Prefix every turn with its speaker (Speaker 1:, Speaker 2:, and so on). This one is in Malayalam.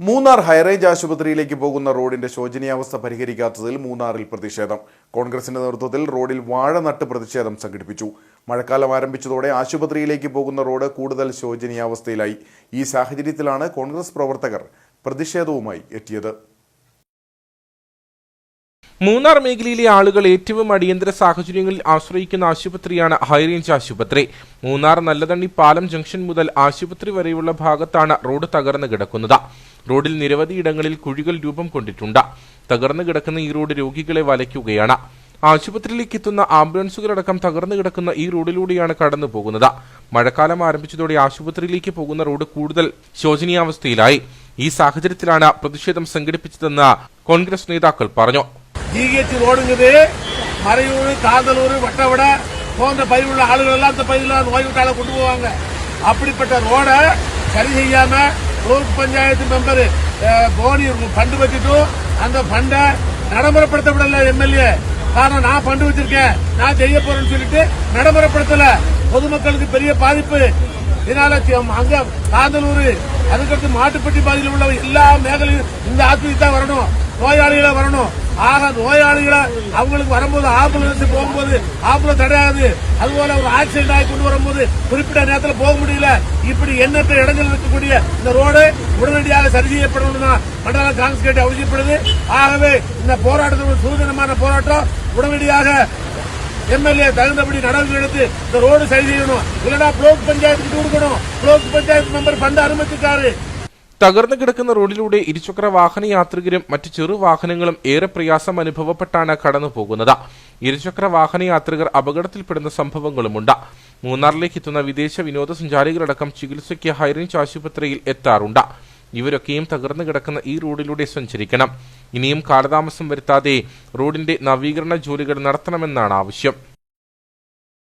Speaker 1: മൂന്നാർ ഹൈറേഞ്ച് ആശുപത്രിയിലേക്ക് പോകുന്ന റോഡിന്റെ ശോചനീയാവസ്ഥ പരിഹരിക്കാത്തതിൽ മൂന്നാറിൽ പ്രതിഷേധം. കോൺഗ്രസിന്റെ നേതൃത്വത്തിൽ റോഡിൽ വാഴ നട്ട് പ്രതിഷേധം സംഘടിപ്പിച്ചു. മഴക്കാലം ആരംഭിച്ചതോടെ ആശുപത്രിയിലേക്ക് പോകുന്ന റോഡ് കൂടുതൽ ശോചനീയാവസ്ഥയിലായി. ഈ സാഹചര്യത്തിലാണ് കോൺഗ്രസ് പ്രവർത്തകർ പ്രതിഷേധവുമായി എത്തിയത്.
Speaker 2: മൂന്നാർ മേഖലയിലെ ആളുകൾ ഏറ്റവും അടിയന്തര സാഹചര്യങ്ങളിൽ ആശ്രയിക്കുന്ന ആശുപത്രിയാണ് ഹൈറേഞ്ച് ആശുപത്രി. മൂന്നാർ നല്ലതണ്ണി പാലം ജംഗ്ഷൻ മുതൽ ആശുപത്രി വരെയുള്ള ഭാഗത്താണ് റോഡ് തകർന്നു കിടക്കുന്നത്. റോഡിൽ നിരവധി ഇടങ്ങളിൽ കുഴികൾ രൂപം കൊണ്ടിട്ടുണ്ട്. തകർന്നു കിടക്കുന്ന ഈ റോഡ് രോഗികളെ വലയ്ക്കുകയാണ്. ആശുപത്രിയിലേക്ക് എത്തുന്ന ആംബുലൻസുകളടക്കം തകർന്നു കിടക്കുന്ന ഈ റോഡിലൂടെയാണ് കടന്നു പോകുന്നത്. മഴക്കാലം ആരംഭിച്ചതോടെ ആശുപത്രിയിലേക്ക് പോകുന്ന റോഡ് കൂടുതൽ ശോചനീയാവസ്ഥയിലായി. ഈ സാഹചര്യത്തിലാണ് പ്രതിഷേധം സംഘടിപ്പിച്ചതെന്ന് കോൺഗ്രസ് നേതാക്കൾ പറഞ്ഞു.
Speaker 3: ஜிஹெச் ரோடுங்குது மறையூர் காதலூர் வட்டவடை போன்ற பயிர் உள்ள ஆளுகள் எல்லாம் அந்த பயிரில் நோய்விட்டால கொண்டு போவாங்க. அப்படிப்பட்ட ரோடை சரி செய்யாம ரோட் பஞ்சாயத்து மெம்பர் போனி ஃபண்டு வச்சுட்டும் அந்த ஃபண்டை நடைமுறைப்படுத்த விடல எம்எல்ஏ காரணம் நான் ஃபண்டு வச்சிருக்கேன். நான் செய்ய போறேன்னு சொல்லிட்டு நடைமுறைப்படுத்தல. பொதுமக்களுக்கு பெரிய பாதிப்பு. இதனால அங்க காதலூர் அதுக்கடுத்து மாட்டுப்பட்டி பகுதியில் உள்ள எல்லா மேகலையும் இந்த ஆஸ்பத்திரி தான் வரணும். நோயாளிகளை வரணும். ஆக நோயாளிகளை அவங்களுக்கு வரும்போது ஆம்புலன்ஸ் போகும்போது ஆம்புலன்ஸ் தடையாது அதுபோல ஒரு ஆக்சிடென்ட் ஆகி கொண்டு வரும்போது குறிப்பிட்ட நேரத்தில் போக முடியல. இப்படி எண்ணற்ற இடங்கள் இருக்கக்கூடிய இந்த ரோடு உடனடியாக சரி செய்யப்படணும் தான் மண்டல காங்கிரஸ் கேட்டு அவசியப்படுது. ஆகவே இந்த போராட்டத்தின் சுதந்திரமான போராட்டம் உடனடியாக எம்எல்ஏ தகுந்தபடி நடவடிக்கை எடுத்து இந்த ரோடு சரி செய்யணும். இல்லைன்னா பிளாக் பஞ்சாயத்துக்கு கொடுக்கணும். பிளாக் பஞ்சாயத்து மெம்பர் பண்ட அனுமதிக்காரு
Speaker 2: തകർന്നു കിടക്കുന്ന റോഡിലൂടെ ഇരുചക്ര വാഹന യാത്രികരും മറ്റ് ചെറു വാഹനങ്ങളും ഏറെ പ്രയാസം അനുഭവപ്പെട്ടാണ് കടന്നു പോകുന്നത്. ഇരുചക്ര വാഹന യാത്രികർ അപകടത്തിൽപ്പെടുന്ന സംഭവങ്ങളുമുണ്ട്. മൂന്നാറിലേക്ക് എത്തുന്ന വിദേശ വിനോദസഞ്ചാരികളടക്കം ചികിത്സയ്ക്ക് ഹൈറേഞ്ച് ആശുപത്രിയിൽ എത്താറുണ്ട്. ഇവരൊക്കെയും തകർന്നു കിടക്കുന്ന ഈ റോഡിലൂടെ സഞ്ചരിക്കണം. ഇനിയും കാലതാമസം വരുത്താതെ റോഡിന്റെ നവീകരണ ജോലികൾ നടത്തണമെന്നാണ് ആവശ്യം.